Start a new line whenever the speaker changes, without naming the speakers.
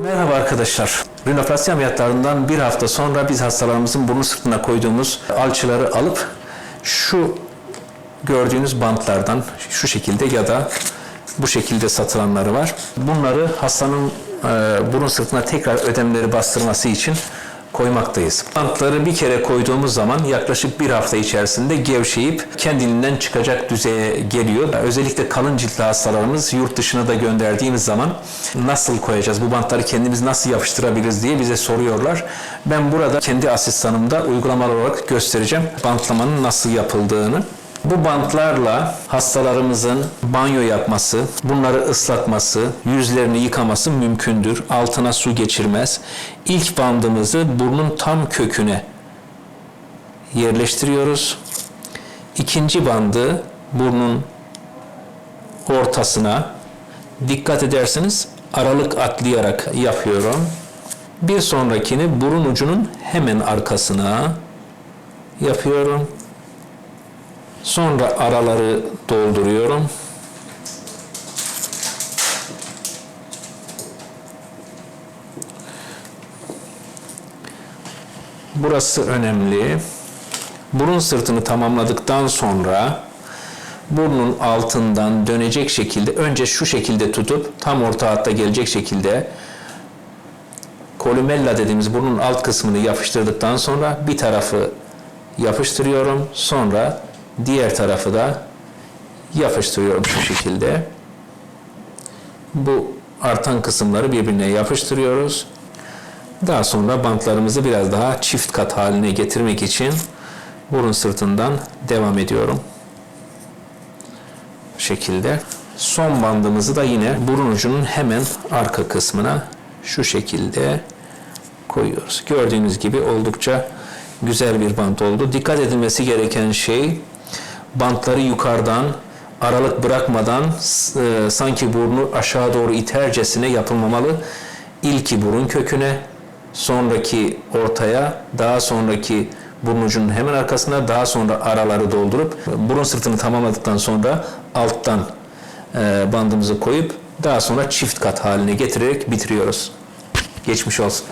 Merhaba arkadaşlar. Rinoplasti ameliyatlarından bir hafta sonra biz hastalarımızın burnu sırtına koyduğumuz alçıları alıp şu gördüğünüz bantlardan şu şekilde ya da bu şekilde satılanları var. Bunları hastanın e, burun sırtına tekrar ödemleri bastırması için koymaktayız. Bantları bir kere koyduğumuz zaman yaklaşık bir hafta içerisinde gevşeyip kendiliğinden çıkacak düzeye geliyor. Özellikle kalın ciltli hastalarımız yurt dışına da gönderdiğimiz zaman nasıl koyacağız, bu bantları kendimiz nasıl yapıştırabiliriz diye bize soruyorlar. Ben burada kendi asistanımda uygulamalar olarak göstereceğim bantlamanın nasıl yapıldığını. Bu bantlarla hastalarımızın banyo yapması, bunları ıslatması, yüzlerini yıkaması mümkündür. Altına su geçirmez. İlk bandımızı burnun tam köküne yerleştiriyoruz. İkinci bandı burnun ortasına dikkat ederseniz aralık atlayarak yapıyorum. Bir sonrakini burun ucunun hemen arkasına yapıyorum. Sonra araları dolduruyorum. Burası önemli. Burun sırtını tamamladıktan sonra burnun altından dönecek şekilde önce şu şekilde tutup tam orta hatta gelecek şekilde kolumella dediğimiz burnun alt kısmını yapıştırdıktan sonra bir tarafı yapıştırıyorum. Sonra diğer tarafı da yapıştırıyorum şu şekilde. Bu artan kısımları birbirine yapıştırıyoruz. Daha sonra bantlarımızı biraz daha çift kat haline getirmek için burun sırtından devam ediyorum. Bu şekilde. Son bandımızı da yine burun ucunun hemen arka kısmına şu şekilde koyuyoruz. Gördüğünüz gibi oldukça güzel bir bant oldu. Dikkat edilmesi gereken şey bantları yukarıdan aralık bırakmadan e, sanki burnu aşağı doğru itercesine yapılmamalı. İlki burun köküne, sonraki ortaya, daha sonraki burun ucunun hemen arkasına, daha sonra araları doldurup burun sırtını tamamladıktan sonra alttan e, bandımızı koyup daha sonra çift kat haline getirerek bitiriyoruz. Geçmiş olsun.